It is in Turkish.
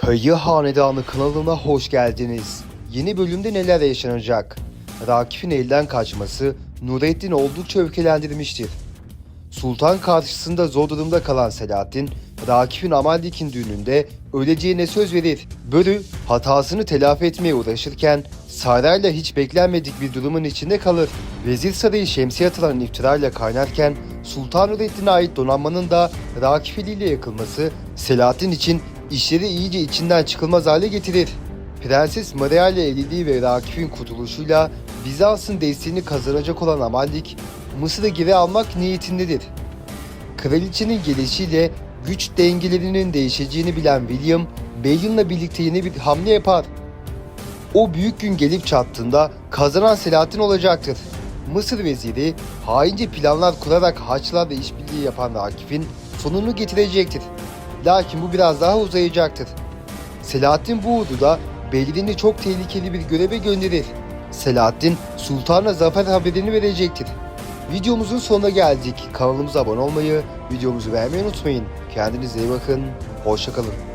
Kayı Hanedanı kanalına hoş geldiniz. Yeni bölümde neler yaşanacak? Rakip'in elden kaçması Nurettin oldukça öfkelendirmiştir. Sultan karşısında zor durumda kalan Selahattin, Rakip'in Amaldik'in düğününde öleceğine söz verir. Börü hatasını telafi etmeye uğraşırken Saray'la hiç beklenmedik bir durumun içinde kalır. Vezir Sarayı şemsiye atılan iftirayla kaynarken Sultan Nurettin'e ait donanmanın da Rakip eliyle yakılması Selahattin için işleri iyice içinden çıkılmaz hale getirir. Prenses Maria ile evliliği ve Rakip'in kurtuluşuyla Bizans'ın desteğini kazanacak olan Amaldik, Mısır'ı geri almak niyetindedir. Kraliçenin gelişiyle güç dengelerinin değişeceğini bilen William, Balion'la birlikte yeni bir hamle yapar. O büyük gün gelip çattığında kazanan Selahattin olacaktır. Mısır veziri haince planlar kurarak Haçlarla işbirliği yapan Rakip'in sonunu getirecektir. Lakin bu biraz daha uzayacaktır. Selahattin bu orduda Belgin'i çok tehlikeli bir göreve gönderir. Selahattin Sultan'a zafer haberini verecektir. Videomuzun sonuna geldik. Kanalımıza abone olmayı, videomuzu beğenmeyi unutmayın. Kendinize iyi bakın. Hoşçakalın.